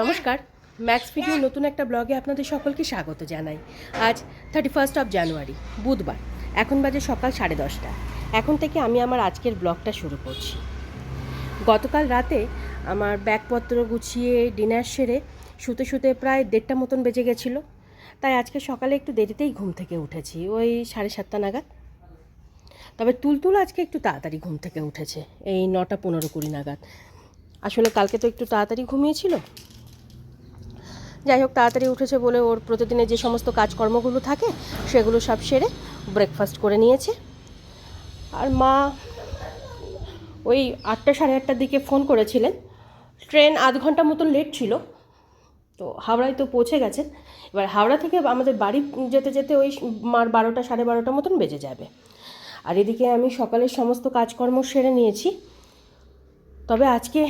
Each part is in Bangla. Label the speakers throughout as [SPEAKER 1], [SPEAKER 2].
[SPEAKER 1] নমস্কার। ম্যাক্স ভিডিও নতুন একটা ব্লগে আপনাদের সকলকে স্বাগত জানাই। আজ থার্টি ফার্স্ট অফ জানুয়ারি বুধবার। এখন বাজে সকাল সাড়ে দশটা। এখন থেকে আমি আমার আজকের ব্লগটা শুরু করছি। গতকাল রাতে আমার ব্যাগপত্র গুছিয়ে ডিনার সেরে শুতে শুতে প্রায় দেড়টা মতন বেজে গেছিল। তাই আজকে সকালে একটু দেরিতেই ঘুম থেকে উঠেছি, ওই সাড়ে সাতটা নাগাদ। তবে তুলতুল আজকে একটু তাড়াতাড়ি ঘুম থেকে উঠেছে, এই নটা পনেরো কুড়ি নাগাদ। আসলে কালকে তো একটু তাড়াতাড়ি ঘুমিয়েছিল যাই হোক, তাড়াতাড়ি উঠেছে বলে ওর প্রতিদিনের যে সমস্ত কাজকর্মগুলো থাকে, সেগুলো সব সেরে ব্রেকফাস্ট করে নিয়েছে। আর মা ওই আটটা সাড়ে আটটার দিকে ফোন করেছিলেন। ট্রেন আধ ঘণ্টা মতন লেট ছিল, তো হাওড়ায় তো পৌঁছে গেছেন এবার হাওড়া থেকে আমাদের বাড়ি যেতে যেতে ওই মার বারোটা সাড়ে বারোটা মতন বেজে যাবে। আর এদিকে আমি সকালের সমস্ত কাজকর্ম সেরে নিয়েছি। তবে আজকে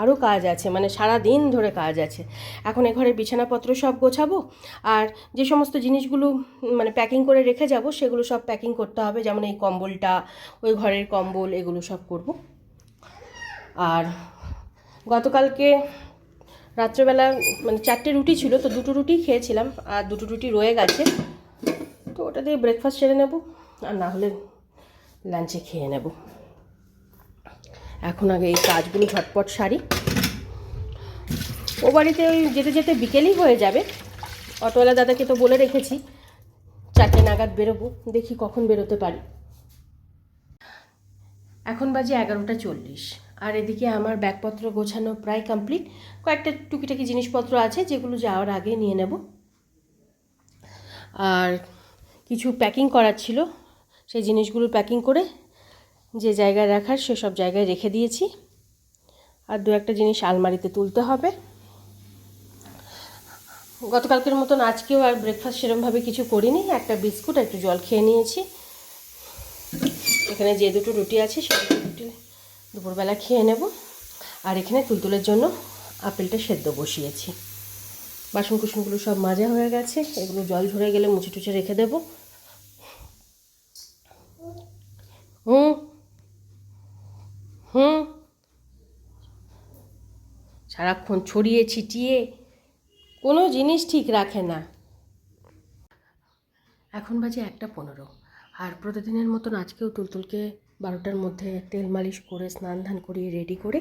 [SPEAKER 1] আরও কাজ আছে মানে সারা দিন ধরে কাজ আছে। এখন এ ঘরের বিছানাপত্র সব গোছাবো আর যে সমস্ত জিনিসগুলো মানে প্যাকিং করে রেখে যাব, সেগুলো সব প্যাকিং করতে হবে। যেমন এই কম্বলটা, ওই ঘরের কম্বল, এগুলো সব করব। আর গতকালকে রাত্রেবেলা মানে চারটে রুটি ছিল, তো দুটো রুটি খেয়েছিলাম আর দুটো রুটি রয়ে গেছে। তো ওটা দিয়ে ব্রেকফাস্ট সেরে নেব আর না হলে লাঞ্চে খেয়ে নেব। এখন আগে এই কাজগুলো ঝটপট সারি। ও বাড়িতে ওই যেতে যেতে বিকেলই হয়ে যাবে। অটোওয়ালা দাদাকে তো বলে রেখেছি, চারটে নাগাদ বেরোবো, দেখি কখন বেরোতে পারি। এখন বাজে এগারোটা চল্লিশ, আর এদিকে আমার ব্যাগপত্র গোছানো প্রায় কমপ্লিট কয়েকটা টুকিটাকি জিনিসপত্র আছে, যেগুলো যাওয়ার আগে নিয়ে নেব। আর কিছু প্যাকিং করার ছিল, সেই জিনিসগুলো প্যাকিং করে যে জায়গায় রাখার সেসব জায়গায় রেখে দিয়েছি। আর দু একটা জিনিস আলমারিতে তুলতে হবে। গতকালকের মতন আজকেও আর ব্রেকফাস্ট সেরমভাবে কিছু করিনি। একটা বিস্কুট, একটু জল খেয়ে নিয়েছি। এখানে যে দুটো রুটি আছে দুটো রুটি দুপুরবেলা খেয়ে নেব। আর এখানে তুলতুলের জন্য আপেলটা সেদ্ধ বসিয়েছি। বাসন কুসনগুলো সব মাজা হয়ে গেছে। এগুলো জল ঝরে গেলে মুছে টুচে রেখে দেবো। সারাক্ষণ ছড়িয়ে ছিটিয়ে কোনো জিনিস ঠিক রাখে না। এখন বাজে একটা পনেরো আর প্রতিদিনের মতন আজকেও তুলতুলকে বারোটার মধ্যে তেল মালিশ করে, স্নান ধান করিয়ে রেডি করে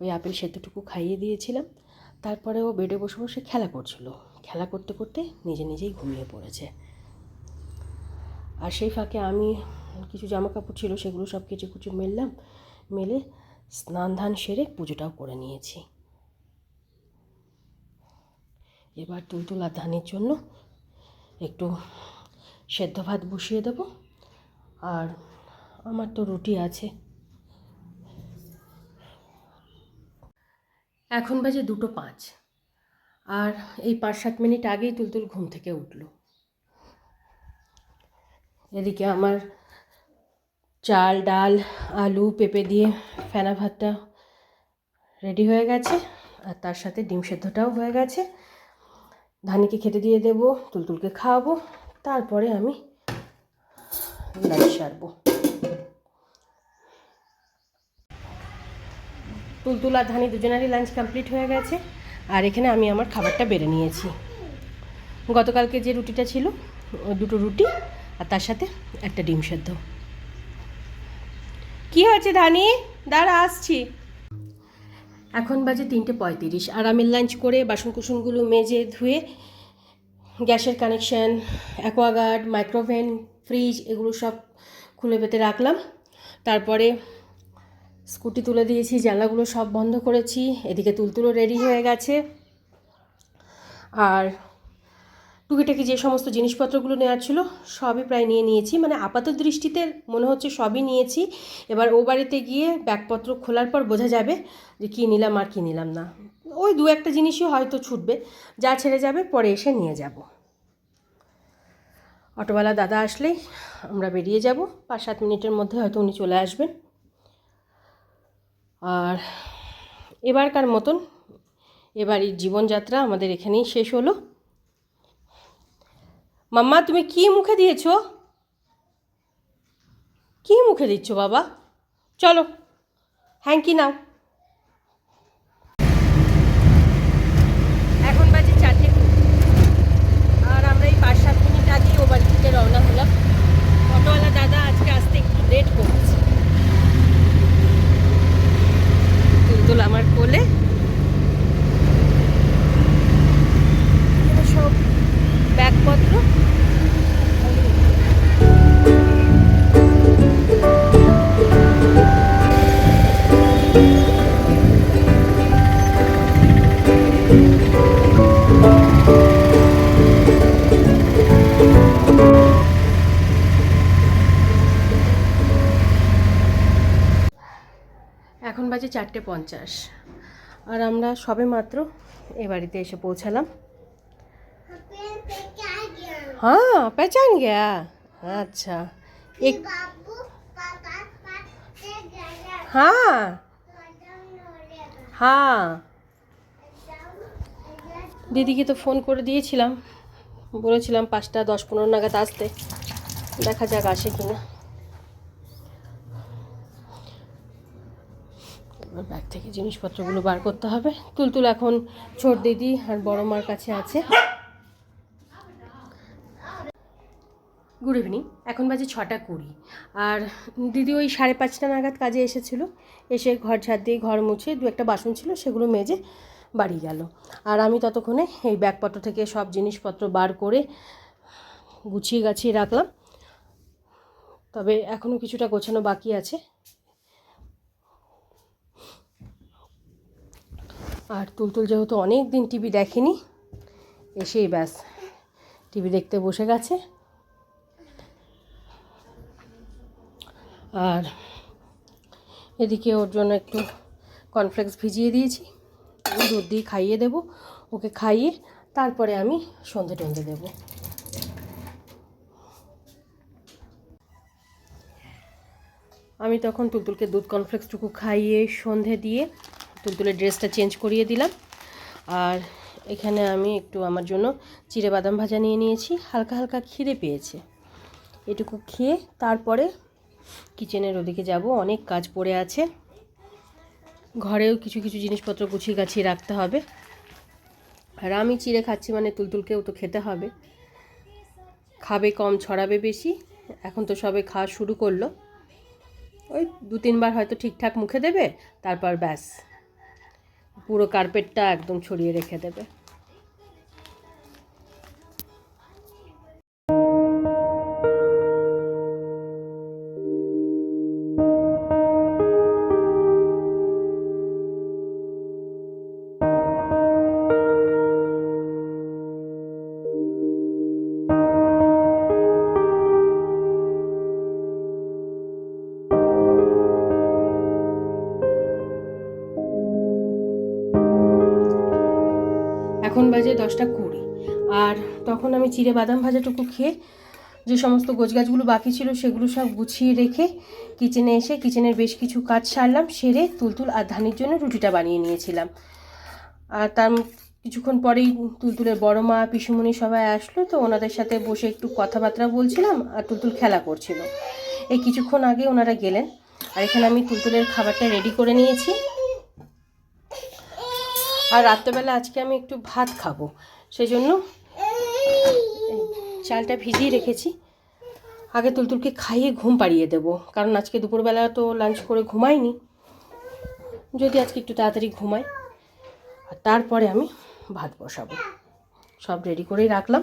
[SPEAKER 1] ওই আপেল সেতুটুকু খাইয়ে দিয়েছিলাম। তারপরে ও বেডে বসে বসে খেলা করছিল। খেলা করতে করতে নিজে নিজেই ঘুমিয়ে পড়েছে। আর সেই ফাঁকে আমি কিছু জামা কাপড় ছিল সেগুলো সব কিছু কিছু মেললাম, মেলে স্নান ধান সেরে পুজোটাও করে নিয়েছি। এবার তুলতুল ধানের জন্য একটু সেদ্ধ ভাত বসিয়ে দেবো। আর আমার তো রুটি আছে। এখন বাজে দুটো পাঁচ। আর এই পাঁচ সাত মিনিট আগেই তুলতুল ঘুম থেকে উঠল। এদিকে আমার চাল, ডাল, আলু, পেঁপে দিয়ে ফেনা ভাতটা রেডি হয়ে গেছে। আর তার সাথে ডিম সেদ্ধটাও হয়ে গেছে। ধানিকে খেতে দিয়ে দেবো, তুলতুলকে খাওয়াবো, তারপরে আমি লাঞ্চ সারবো তুলতুল আর ধানি দুজনেরই লাঞ্চ কমপ্লিট হয়ে গেছে, আর এখানে আমি আমার খাবারটা বেড়ে নিয়েছি। গতকালকে যে রুটিটা ছিল দুটো রুটি আর তার সাথে একটা ডিম সেদ্ধ। কি হয়েছে ধানি? দাঁড়া, আসছি। এখন বাজে তিনটে পঁয়ত্রিশ আর আমি লাঞ্চ করে বাসন কুসনগুলো মেজে ধুয়ে গ্যাসের কানেকশান, অ্যাকোয়াগার্ড, মাইক্রোভেন, ফ্রিজ এগুলো সব খুলে পেতে রাখলাম। তারপরে স্কুটি তুলে দিয়েছি, জানলাগুলো সব বন্ধ করেছি, এদিকে তুলতুলো রেডি হয়ে গেছে। আর টুকিটাকি যে সমস্ত জিনিসপত্রগুলো নেওয়ার ছিল, সবই প্রায় নিয়ে নিয়েছি। মানে আপাত দৃষ্টিতে মনে হচ্ছে সবই নিয়েছি। এবার ও বাড়িতে গিয়ে ব্যাগপত্র খোলার পর বোঝা যাবে যে কী নিলাম আর কী নিলাম না। ওই দু একটা জিনিসই হয়তো ছুটবে, যা ছেড়ে যাবে পরে এসে নিয়ে যাব। অটোওয়ালা দাদা আসলেই আমরা বেরিয়ে যাব। পাঁচ সাত মিনিটের মধ্যে হয়তো উনি চলে আসবেন। আর এবারকার মতন এবার এই জীবনযাত্রা আমাদের এখানেই শেষ হলো। মাম্মা, তুমি কি মুখে দিয়েছ? কি মুখে দিচ্ছ বাবা? চলো, হ্যাঙ্কি নাও। এখন বাজে চারটে। আর আমরা এই পাঁচ সাত মিনিট আগেই ওভার থেকে রওনা হলাম। অটোওয়ালা দাদা আজকে আসতে একটু লেট করব। বাজে চারটে পঞ্চাশ। আর আমরা সবে মাত্র এ বাড়িতে এসে পৌঁছালাম। হ্যাঁ পেচান গিয়া। আচ্ছা। এক হ্যাঁ। হ্যাঁ। দিদিকে তো ফোন করে দিয়েছিলাম। বলেছিলাম পাঁচটা দশ পনেরো নাগাদ আসতে। দেখা যাক আসে কিনা। এবার ব্যাগ থেকে জিনিসপত্রগুলো বার করতে হবে। তুলতুল এখন ছোট দিদি আর বড় মার কাছে আছে। গুড ইভিনিং এখন বাজে ছটা কুড়ি। আর দিদি ওই সাড়ে পাঁচটা নাগাদ কাজে এসেছিল। এসে ঘর ঝাড় দিয়ে ঘর মুছে দু একটা বাসন ছিল, সেগুলো মেজে বাড়ি গেল। আর আমি ততক্ষণে এই ব্যাগপত্র থেকে সব জিনিসপত্র বার করে গুছিয়ে গাছিয়ে রাখলাম। তবে এখনও কিছুটা গোছানো বাকি আছে। আর তুলতুল যেহেতু অনেক দিন টিভি দেখেনি, এসেই ব্যাস, টিভি দেখতে বসে গেছে। আর এদিকে ওর জন্য একটু কর্নফ্লেক্স ভিজিয়ে দিয়েছি, দুধ দিয়ে খাইয়ে দেব, ওকে খাইয়ে তারপরে আমি সন্ধে টন্ধে দেবো। আমি তখন তুলতুলকে দুধ কর্নফ্লেক্সটুকু খাইয়ে সন্ধে দিয়ে তুলতুলের ড্রেসটা চেঞ্জ করিয়ে দিলাম। আর এখানে আমি একটু আমার জন্য চিড়ে বাদাম ভাজা নিয়ে নিয়েছি। হালকা হালকা খিদে পেয়েছে। এটুকু খেয়ে তারপরে কিচেনের ওদিকে যাব। অনেক কাজ পড়ে আছে। ঘরেও কিছু কিছু জিনিসপত্র গুছিয়ে গাছিয়ে রাখতে হবে। আর আমি চিড়ে খাচ্ছি মানে তুলতুলকেও তো খেতে হবে। খাবে কম, ছড়াবে বেশি। এখন তো সবে খাওয়া শুরু করল। ওই দু তিনবার হয়তো ঠিকঠাক মুখে দেবে, তারপর ব্যাস। পুরো কার্পেটটা একদম ছড়িয়ে রেখে দেবে। এখন বাজে দশটা কুড়ি। আর তখন আমি চিড়ে বাদাম ভাজাটুকু খেয়ে যে সমস্ত গোছগাছগুলো বাকি ছিল সেগুলো সব গুছিয়ে রেখে কিচেনে এসে কিচেনের বেশ কিছু কাজ সারলাম, সেরে তুলতুল আর ধানির জন্য রুটিটা বানিয়ে নিয়েছিলাম। আর তার কিছুক্ষণ পরেই তুলতুলের বড় মা, পিসুমণি সবাই আসলো, তো ওনাদের সাথে বসে একটু কথাবার্তা বলছিলাম আর তুলতুল খেলা করছিল। এই কিছুক্ষণ আগে ওনারা গেলেন, আর এখানে আমি তুলতুলের খাবারটা রেডি করে নিয়েছি। আর রাত্রেবেলা আজকে আমি একটু ভাত খাব সেই জন্য চালটা ভিজিয়ে রেখেছি। আগে তুলতুলকে খাইয়ে ঘুম পাড়িয়ে দেব, কারণ আজকে দুপুরবেলা তো লাঞ্চ করে ঘুমাইনি। যদি আজকে একটু তাড়াতাড়ি ঘুমাই, আর তারপরে আমি ভাত বসাবো। সব রেডি করেই রাখলাম।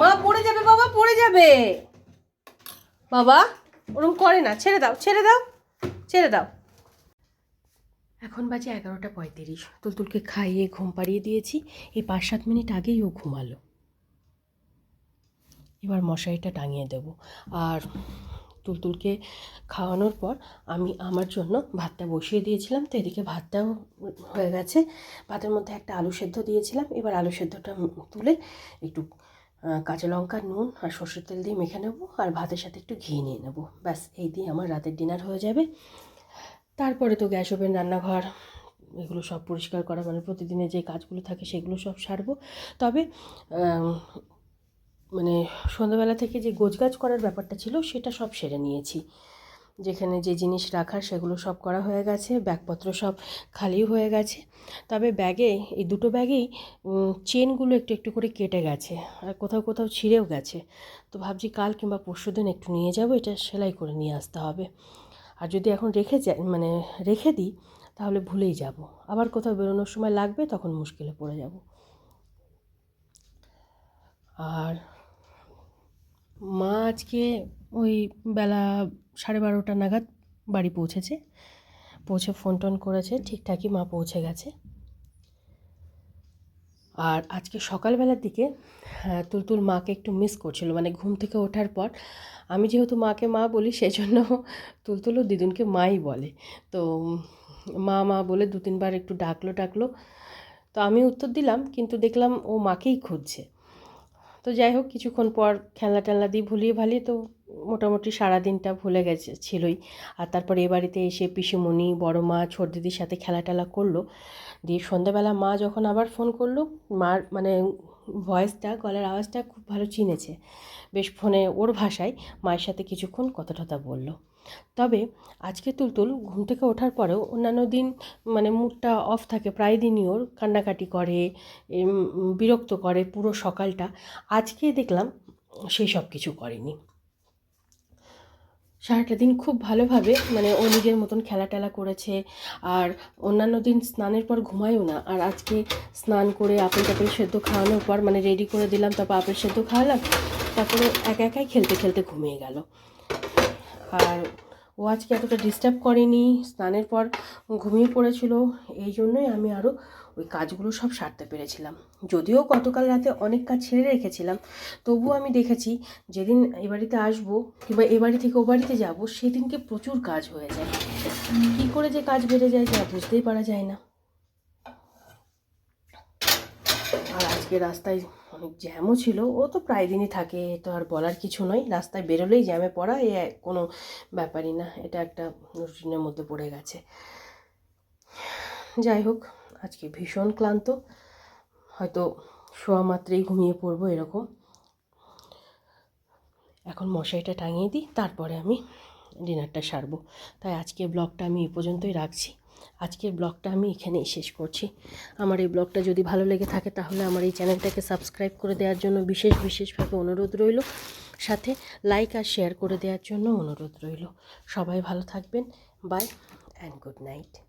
[SPEAKER 1] মা, পড়ে যাবে বাবা, পড়ে যাবে। বাবা ওরকম করে না, ছেড়ে দাও ছেড়ে দাও ছেড়ে দাও। এখন বাজে এগারোটা পঁয়ত্রিশ। তুলতুলকে খাইয়ে ঘুম পাড়িয়ে দিয়েছি। এই পাঁচ সাত মিনিট আগেই ও ঘুমালো। এবার মশারিটা টাঙিয়ে দেব। আর তুলতুলকে খাওয়ানোর পর আমি আমার জন্য ভাতটা বসিয়ে দিয়েছিলাম। তো এদিকে ভাতটাও হয়ে গেছে। ভাতের মধ্যে একটা আলু সেদ্ধ দিয়েছিলাম। এবার আলু সেদ্ধটা তুলে একটু কাঁচা লঙ্কা, নুন আর সর্ষের তেল দিয়ে মেখে নেব। আর ভাতের সাথে একটু ঘি নিয়ে নেব। ব্যাস, এই দিয়ে আমার রাতের ডিনার হয়ে যাবে। তারপরে তো গ্যাস ওভেন, রান্নাঘর, এগুলো সব পরিষ্কার করা মানে প্রতিদিনে যে কাজগুলো থাকে সেগুলো সব সারবো। তবে মানে সন্ধ্যাবেলা থেকে যে গোছগাছ করার ব্যাপারটা ছিল, সেটা সব সেরে নিয়েছি। যেখানে যে জিনিস রাখার সেগুলো সব করা হয়ে গেছে, ব্যাগপত্র সব খালি হয়ে গেছে। তবে ব্যাগে, এই দুটো ব্যাগেই চেনগুলো একটু একটু করে কেটে গেছে, আর কোথাও কোথাও ছিঁড়েও গেছে। তো ভাবছি কাল কিংবা পরশু দিন একটু নিয়ে যাব, এটা সেলাই করে নিয়ে আসতে হবে। আর যদি এখন রেখে মানে রেখে দিই, তাহলে ভুলেই যাব। আবার কোথাও বেরোনোর সময় লাগবে, তখন মুশকিলে পড়ে যাব। আর মা আজকে ওই বেলা সাড়ে বারোটা নাগাদ বাড়ি পৌঁছেছে। পৌঁছে ফোন টোন করেছে, ঠিকঠাকই মা পৌঁছে গেছে। আর আজকে সকালবেলার দিকে হ্যাঁ, তুলতুল মাকে একটু মিস করছিল। মানে ঘুম থেকে ওঠার পর আমি যেহেতু মাকে মা বলি সেই জন্য তুলতুলও দিদুনকে মাই বলে। তো মা মা বলে দু তিনবার একটু ডাকলো ডাকলো। তো আমি উত্তর দিলাম কিন্তু দেখলাম ও মাকেই খুঁজছে। তো যাই হোক কিছুক্ষণ পর খেলনা টেলনা দিয়ে ভুলিয়ে ভালিয়ে তো মোটামুটি সারা দিনটা ভুলে গেছে, ছিলই। আর তারপর এ বাড়িতে এসে পিসিমণি, বড় মা, ছোট দিদির সাথে খেলা টেলা করল। দিয়ে সন্ধ্যাবেলা মা যখন আবার ফোন করল, মার মানে ভয়েসটা, গলার আওয়াজটা খুব ভালো চিনেছে। বেশ ফোনে ওর ভাষায় মায়ের সাথে কিছুক্ষণ কথা টথা বলল। তবে আজকে তুলতুল ঘুম থেকে ওঠার পরেও অন্যান্য দিন মানে মুডটা অফ থাকে, প্রায় দিনই ওর কান্নাকাটি করে বিরক্ত করে পুরো সকালটা। আজকে দেখলাম সেই সব কিছু করেনি। সারাটা দিন খুব ভালোভাবে মানে ও নিজের মতন খেলা টেলা করেছে আর অন্যান্য দিন স্নানের পর ঘুমায়ও না। আর আজকে স্নান করে আপেল টাপেল সেদ্ধ খাওয়ানোর পর মানে রেডি করে দিলাম, তারপর আপেল সেদ্ধ খাওয়ালাম, তারপরে একা একাই খেলতে খেলতে ঘুমিয়ে গেল। আর ও আজকে এতটা ডিস্টার্ব করেনি, স্নানের পর ঘুমিয়ে পড়েছিল, এই জন্যই আমি আরও ওই কাজগুলো সব সারতে পেরেছিলাম। যদিও গতকাল রাতে অনেক কাজ ছেড়ে রেখেছিলাম, তবুও আমি দেখেছি যেদিন এ বাড়িতে আসব কিংবা এ বাড়ি থেকে ও বাড়িতে যাব, সেদিনকে প্রচুর কাজ হয়ে যায়। কী করে যে কাজ বেড়ে যায় যা বুঝতেই পারা যায় না। আর আজকে রাস্তায় অনেক জ্যামও ছিল, ও তো প্রায় দিনই থাকে তো আর বলার কিছু নয়। রাস্তায় বেরোলেই জ্যামে পড়া, এ কোনো ব্যাপারই না, এটা একটা রুটিনের মধ্যে পড়ে গেছে। যাই হোক আজকে ভীষণ ক্লান্ত। হয়তো শোয়া মাত্রেই ঘুমিয়ে পড়ব এরকম। এখন মশারিটা টাঙিয়ে দিই, তারপরে আমি ডিনারটা সারবো। তাই আজকের ব্লগটা আমি এই পর্যন্তই রাখছি। আজকের ব্লগটা আমি এখানেই শেষ করছি। আমার এই ব্লগটা যদি ভালো লেগে থাকে তাহলে আমার এই চ্যানেলটাকে সাবস্ক্রাইব করে দেওয়ার জন্য বিশেষ, বিশেষভাবে অনুরোধ রইল। সাথে লাইক আর শেয়ার করে দেওয়ার জন্য অনুরোধ রইল। সবাই ভালো থাকবেন। By and good night